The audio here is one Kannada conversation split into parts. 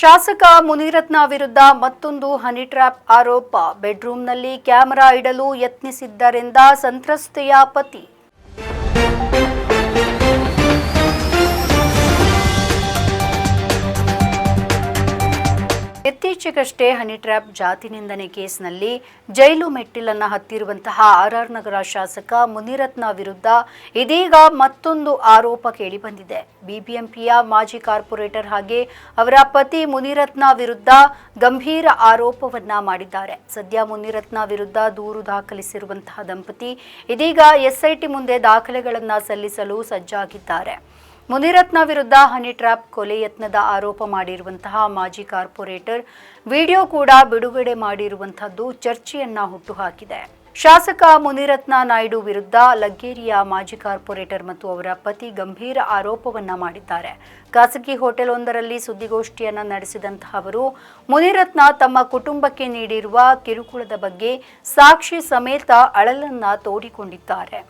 ಶಾಸಕ ಮುನಿರತ್ನ ವಿರುದ್ಧ ಮತ್ತೊಂದು ಹನಿ ಟ್ರ್ಯಾಪ್ ಆರೋಪ. ಬೆಡ್ರೂಮ್ನಲ್ಲಿ ಕ್ಯಾಮೆರಾ ಇಡಲು ಯತ್ನಿಸಿದ್ದರಿಂದ ಸಂತ್ರಸ್ತೆಯ ಪತಿ ಇತ್ತೀಚೆಗಷ್ಟೇ ಹನಿ ಟ್ರ್ಯಾಪ್ ಜಾತಿ ನಿಂದನೆ ಕೇಸ್ನಲ್ಲಿ ಜೈಲು ಮೆಟ್ಟಿಲನ್ನ ಹತ್ತಿರುವಂತಹ ಆರ್ಆರ್ ನಗರ ಶಾಸಕ ಮುನಿರತ್ನ ವಿರುದ್ಧ ಇದೀಗ ಮತ್ತೊಂದು ಆರೋಪ ಕೇಳಿಬಂದಿದೆ. ಬಿಬಿಎಂಪಿಯ ಮಾಜಿ ಕಾರ್ಪೊರೇಟರ್ ಹಾಗೆ ಅವರ ಪತಿ ಮುನಿರತ್ನ ವಿರುದ್ಧ ಗಂಭೀರ ಆರೋಪವನ್ನ ಮಾಡಿದ್ದಾರೆ. ಸದ್ಯ ಮುನಿರತ್ನ ವಿರುದ್ಧ ದೂರು ದಾಖಲಿಸಿರುವಂತಹ ದಂಪತಿ ಇದೀಗ ಎಸ್ಐಟಿ ಮುಂದೆ ದಾಖಲೆಗಳನ್ನು ಸಲ್ಲಿಸಲು ಸಜ್ಜಾಗಿದ್ದಾರೆ. ಮುನಿರತ್ನ ವಿರುದ್ಧ ಹನಿ ಟ್ರ್ಯಾಪ್ ಕೊಲೆ ಯತ್ನದ ಆರೋಪ ಮಾಡಿರುವಂತಹ ಮಾಜಿ ಕಾರ್ಪೊರೇಟರ್. ವಿಡಿಯೋ ಕೂಡ ಬಿಡುಗಡೆ ಮಾಡಿರುವಂತಹದ್ದು ಚರ್ಚೆಯನ್ನ ಹುಟ್ಟುಹಾಕಿದೆ. ಶಾಸಕ ಮುನಿರತ್ನ ನಾಯ್ಡು ವಿರುದ್ಧ ಲಗ್ಗೇರಿಯ ಮಾಜಿ ಕಾರ್ಪೊರೇಟರ್ ಮತ್ತು ಅವರ ಪತಿ ಗಂಭೀರ ಆರೋಪವನ್ನ ಮಾಡಿದ್ದಾರೆ. ಖಾಸಗಿ ಹೋಟೆಲ್ ಒಂದರಲ್ಲಿ ಸುದ್ದಿಗೋಷ್ಠಿಯನ್ನ ನಡೆಸಿದಂತಹ ಅವರು ಮುನಿರತ್ನ ತಮ್ಮ ಕುಟುಂಬಕ್ಕೆ ನೀಡಿರುವ ಕಿರುಕುಳದ ಬಗ್ಗೆ ಸಾಕ್ಷಿ ಸಮೇತ ಅಳಲನ್ನ ತೋಡಿಕೊಂಡಿದ್ದಾರೆ.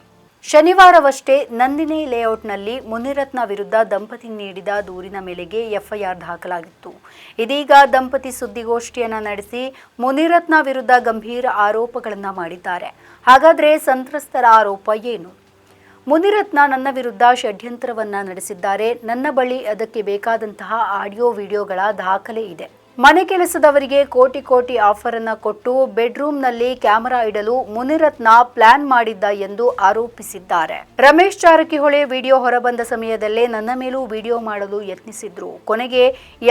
ಶನಿವಾರವಷ್ಟೇ ನಂದಿನಿ ಲೇಔಟ್ನಲ್ಲಿ ಮುನಿರತ್ನ ವಿರುದ್ಧ ದಂಪತಿ ನೀಡಿದ ದೂರಿನ ಮೇಲೆಗೆ ಎಫ್ಐಆರ್ ದಾಖಲಾಗಿತ್ತು. ಇದೀಗ ದಂಪತಿ ಸುದ್ದಿಗೋಷ್ಠಿಯನ್ನು ನಡೆಸಿ ಮುನಿರತ್ನ ವಿರುದ್ಧ ಗಂಭೀರ ಆರೋಪಗಳನ್ನು ಮಾಡಿದ್ದಾರೆ. ಹಾಗಾದ್ರೆ ಸಂತ್ರಸ್ತರ ಆರೋಪ ಏನು? ಮುನಿರತ್ನ ನನ್ನ ವಿರುದ್ಧ ಷಡ್ಯಂತ್ರವನ್ನು ನಡೆಸಿದ್ದಾರೆ. ನನ್ನ ಬಳಿ ಅದಕ್ಕೆ ಬೇಕಾದಂತಹ ಆಡಿಯೋ ವಿಡಿಯೋಗಳ ದಾಖಲೆ ಇದೆ. ಮನೆ ಕೆಲಸದವರಿಗೆ ಕೋಟಿ ಕೋಟಿ ಆಫರ್ ಅನ್ನ ಕೊಟ್ಟು ಬೆಡ್ರೂಮ್ನಲ್ಲಿ ಕ್ಯಾಮೆರಾ ಇಡಲು ಮುನಿರತ್ನ ಪ್ಲಾನ್ ಮಾಡಿದ್ದ ಎಂದು ಆರೋಪಿಸಿದ್ದಾರೆ. ರಮೇಶ್ ಜಾರಕಿಹೊಳಿ ವಿಡಿಯೋ ಹೊರಬಂದ ಸಮಯದಲ್ಲೇ ನನ್ನ ಮೇಲೂ ವಿಡಿಯೋ ಮಾಡಲು ಯತ್ನಿಸಿದ್ರು. ಕೊನೆಗೆ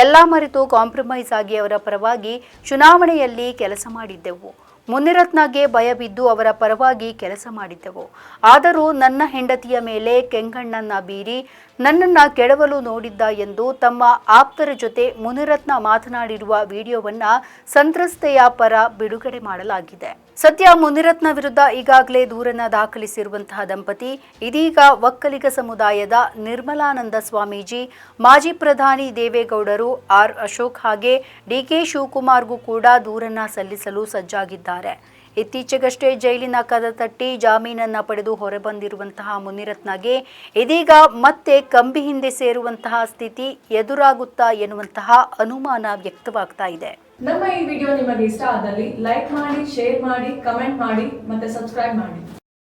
ಎಲ್ಲಾ ಮರೆತು ಕಾಂಪ್ರಮೈಸ್ ಆಗಿ ಅವರ ಪರವಾಗಿ ಚುನಾವಣೆಯಲ್ಲಿ ಕೆಲಸ ಮಾಡಿದ್ದೆವು. ಮುನಿರತ್ನಗೆ ಭಯ ಬಿದ್ದು ಅವರ ಪರವಾಗಿ ಕೆಲಸ ಮಾಡಿದ್ದೆವು ಆದರೂ ನನ್ನ ಹೆಂಡತಿಯ ಮೇಲೆ ಕೆಂಗಣ್ಣನ್ನ ಬೀರಿ ನನ್ನನ್ನ ಕೆಡವಲು ನೋಡಿದ್ದ ಎಂದು ತಮ್ಮ ಆಪ್ತರ ಜೊತೆ ಮುನಿರತ್ನ ಮಾತನಾಡಿರುವ ವಿಡಿಯೋವನ್ನ ಸಂತ್ರಸ್ತೆಯ ಪರ ಬಿಡುಗಡೆ ಮಾಡಲಾಗಿದೆ. ಸದ್ಯ ಮುನಿರತ್ನ ವಿರುದ್ಧ ಈಗಾಗಲೇ ದೂರನ್ನ ದಾಖಲಿಸಿರುವಂತಹ ದಂಪತಿ, ಇದೀಗ ಒಕ್ಕಲಿಗ ಸಮುದಾಯದ ನಿರ್ಮಲಾನಂದ ಸ್ವಾಮೀಜಿ, ಮಾಜಿ ಪ್ರಧಾನಿ ದೇವೇಗೌಡರು ಆರ್ ಅಶೋಕ್ ಹಾಗೆ ಡಿಕೆ ಶಿವಕುಮಾರ್ಗೂ ಕೂಡ ದೂರನ್ನ ಸಲ್ಲಿಸಲು ಸಜ್ಜಾಗಿದ್ದಾರೆ. ಇತ್ತೀಚೆಗಷ್ಟೇ ಜೈಲಿನ ಕದ ತಟ್ಟಿ ಜಾಮೀನನ್ನ ಪಡೆದು ಹೊರಬಂದಿರುವಂತಹ ಮುನಿರತ್ನಗೆ ಇದೀಗ ಮತ್ತೆ ಕಂಬಿ ಹಿಂದೆ ಸೇರುವಂತಹ ಸ್ಥಿತಿ ಎದುರಾಗುತ್ತಾ ಎನ್ನುವಂತಹ ಅನುಮಾನ ವ್ಯಕ್ತವಾಗ್ತಾ ಇದೆ. ನಮ್ಮ ಈ ವಿಡಿಯೋ ನಿಮಗೆ ಇಷ್ಟ ಆದಲ್ಲಿ ಲೈಕ್ ಮಾಡಿ, ಶೇರ್ ಮಾಡಿ, ಕಮೆಂಟ್ ಮಾಡಿ ಮತ್ತೆ ಸಬ್ಸ್ಕ್ರೈಬ್ ಮಾಡಿ.